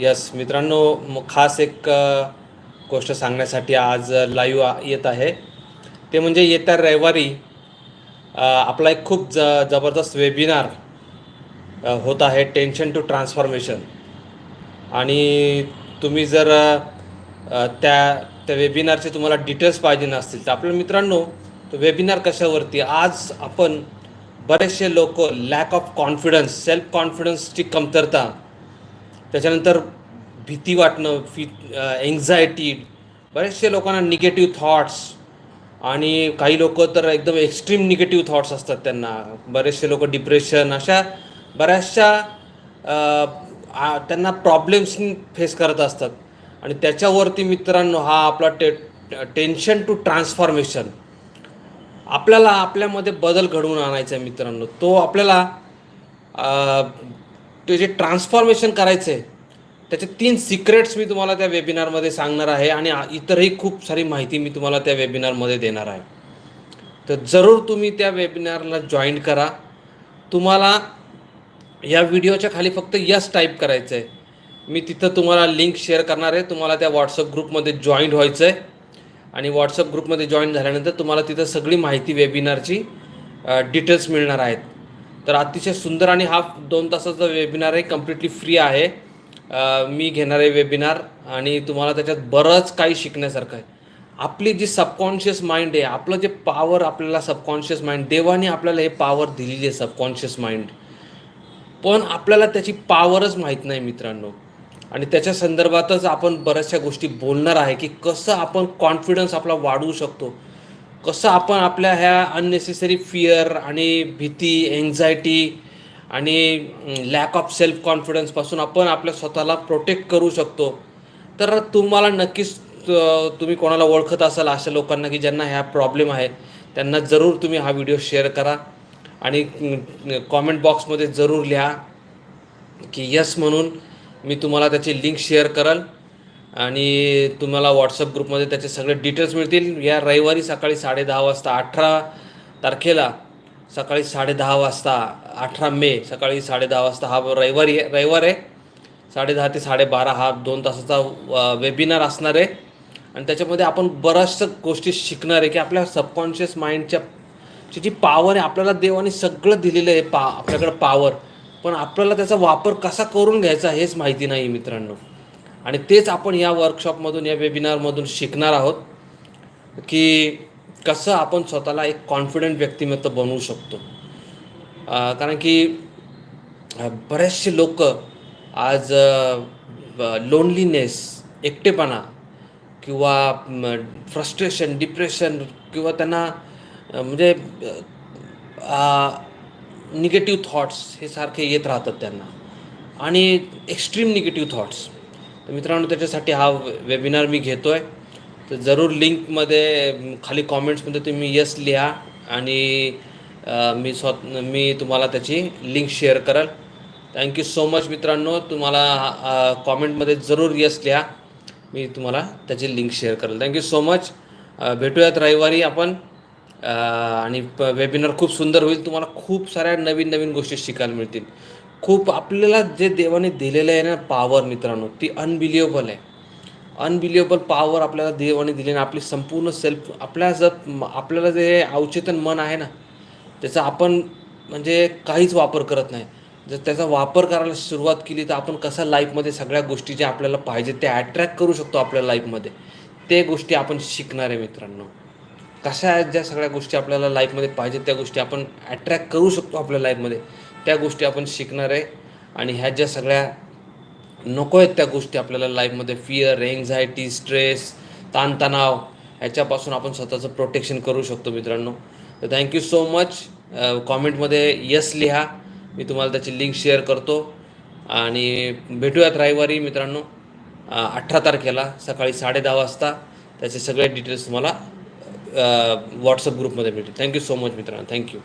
Yes मित्रांनो खास एक गोष्ट सांगण्यासाठी आज लाईव्ह येत आहे. ते म्हणजे येत्या रविवारी आपला एक खूप ज जबरदस्त वेबिनार होत आहे टेन्शन टू ट्रान्सफॉर्मेशन आणि तुम्ही जर त्या त्या वेबिनारचे तुम्हाला डिटेल्स पाहिजे नसतील तर आपल्या मित्रांनो तो वेबिनार कशावरती? आज आपण बरेचसे लोक लॅक ऑफ कॉन्फिडन्स सेल्फ कॉन्फिडन्सची कमतरता त्याच्यानंतर भीती वाटणं फी एन्झायटी बरेचसे लोकांना निगेटिव्ह थॉट्स आणि काही लोक तर एकदम एक्स्ट्रीम निगेटिव्ह थॉट्स असतात त्यांना. बरेचसे लोक डिप्रेशन अशा बऱ्याचशा त्यांना प्रॉब्लेम्स फेस करत असतात. आणि त्याच्यावरती मित्रांनो हा आपला टे टेन्शन टू ट्रान्सफॉर्मेशन आपल्याला आपल्यामध्ये बदल घडवून आणायचा आहे मित्रांनो. तो आपल्याला ते जे ट्रान्सफॉर्मेशन करायचं आहे त्याचे तीन सिक्रेट्स मी तुम्हाला त्या वेबिनारमध्ये सांगणार आहे आणि इतरही खूप सारी माहिती मी तुम्हाला त्या वेबिनारमध्ये देणार आहे. तर जरूर तुम्ही त्या वेबिनारला जॉईन करा. तुम्हाला या व्हिडिओच्या खाली फक्त यस टाईप करायचं आहे मी तिथं तुम्हाला लिंक शेअर करणार आहे. तुम्हाला त्या व्हॉट्सअप ग्रुपमध्ये जॉईन व्हायचं आहे आणि व्हॉट्सअप ग्रुपमध्ये जॉईन झाल्यानंतर तुम्हाला तिथं सगळी माहिती वेबिनारची डिटेल्स मिळणार आहेत. तर अतिशय सुंदर आणि हा दोन तासाचा वेबिनार आहे. कम्प्लिटली फ्री आहे. मी घेणार आहे वेबिनार आणि तुम्हाला त्याच्यात बरंच काही शिकण्यासारखं आहे. आपली जी सबकॉन्शियस माइंड आहे आपलं जे पॉवर आपल्याला सबकॉन्शियस माइंड देवाने आपल्याला हे पॉवर दिलेली आहे सबकॉन्शियस माइंड पण आपल्याला त्याची पॉवरच माहीत नाही मित्रांनो. आणि त्याच्या संदर्भातच आपण बऱ्याचशा गोष्टी बोलणार आहे की कसं आपण कॉन्फिडन्स आपला वाढवू शकतो. कसं आपण आपल्या ह्या अननेसेसरी फिअर आणि भीती एन्झायटी आणि लॅक ऑफ सेल्फ कॉन्फिडन्सपासून आपण आपल्या स्वतःला प्रोटेक्ट करू शकतो. तर तुम्हाला नक्कीच तुम्ही कोणाला ओळखत असाल अशा लोकांना की ज्यांना ह्या प्रॉब्लेम आहे त्यांना जरूर तुम्ही हा व्हिडिओ शेअर करा. आणि कॉमेंट बॉक्समध्ये जरूर लिहा की यस म्हणून मी तुम्हाला त्याची लिंक शेअर करेल. आणि तुम्हाला व्हॉट्सअप ग्रुपमध्ये त्याचे सगळे डिटेल्स मिळतील. या रविवारी सकाळी साडेदहा वाजता अठरा तारखेला सकाळी साडेदहा वाजता अठरा मे सकाळी साडे दहा वाजता हा रविवारी रविवार आहे. साडेदहा ते साडेबारा हा दोन तासाचा वेबिनार असणार आहे. आणि त्याच्यामध्ये आपण बऱ्याचशा गोष्टी शिकणार आहे की आपल्या सबकॉन्शियस माइंडच्या ची जी पॉवर आहे आपल्याला देवाने सगळं दिलेलं आहे पा आपल्याकडं पॉवर पण आपल्याला त्याचा वापर कसा करून घ्यायचा हेच माहिती नाही मित्रांनो. आणि तेच आपण या वर्कशॉपमधून या वेबिनारमधून शिकणार आहोत. की कसं आपण स्वतःला एक कॉन्फिडंट व्यक्तिमत्व बनवू शकतो? कारण की बरेचसे लोक आज लोनलीनेस एकटेपणा किंवा फ्रस्ट्रेशन डिप्रेशन किंवा त्यांना म्हणजे निगेटिव्ह थॉट्स हे सारखे येत राहतात त्यांना. आणि एक्स्ट्रीम निगेटिव्ह थॉट्स तर मित्रांनो त्याच्यासाठी हा वेबिनार मी घेतो आहे तर जरूर लिंकमध्ये खाली कॉमेंट्समध्ये तुम्ही यस लिहा आणि मी स्वत मी तुम्हाला त्याची लिंक शेअर कराल. थँक्यू सो मच मित्रांनो. तुम्हाला कॉमेंटमध्ये जरूर यस लिहा. मी तुम्हाला त्याची लिंक शेअर करेल. थँक्यू सो मच भेटूयात रविवारी आपण. आणि वेबिनार खूप सुंदर होईल. तुम्हाला खूप साऱ्या नवीन नवीन गोष्टी शिकायला मिळतील. खूप आपल्याला जे देवाने दिलेलं आहे ना पॉवर मित्रांनो ती अनबिलिएबल आहे. अनबिलिएबल पॉवर आपल्याला देवाने दिली आणि आपली संपूर्ण सेल्फ आपल्या जर आपल्याला जे अवचेतन मन आहे ना त्याचा आपण म्हणजे काहीच वापर करत नाही. जर त्याचा वापर करायला सुरुवात केली तर आपण कसा लाईफमध्ये सगळ्या गोष्टी ज्या आपल्याला पाहिजे त्या अट्रॅक्ट करू शकतो आपल्या लाईफमध्ये ते गोष्टी आपण शिकणार आहे मित्रांनो. कशा आहेत ज्या सगळ्या गोष्टी आपल्याला लाईफमध्ये पाहिजेत त्या गोष्टी आपण अट्रॅक्ट करू शकतो आपल्या लाईफमध्ये त्या गोष्टी आपण शिकणार आहे आणि ह्या ज्या सगळ्या नको आहेत त्या गोष्टी आपल्याला लाईफमध्ये फिअर एन्झायटी स्ट्रेस ताणतणाव ह्याच्यापासून आपण स्वतःचं प्रोटेक्शन करू शकतो मित्रांनो. तर थँक्यू सो मच कॉमेंटमध्ये यस लिहा. मी तुम्हाला त्याची लिंक शेअर करतो. आणि भेटूयात रविवारी मित्रांनो. अठरा तारखेला सकाळी साडे दहा वाजता. त्याचे सगळे डिटेल्स तुम्हाला व्हॉट्सअप ग्रुपमध्ये भेटेल. थँक्यू सो मच मित्रांनो. Thank you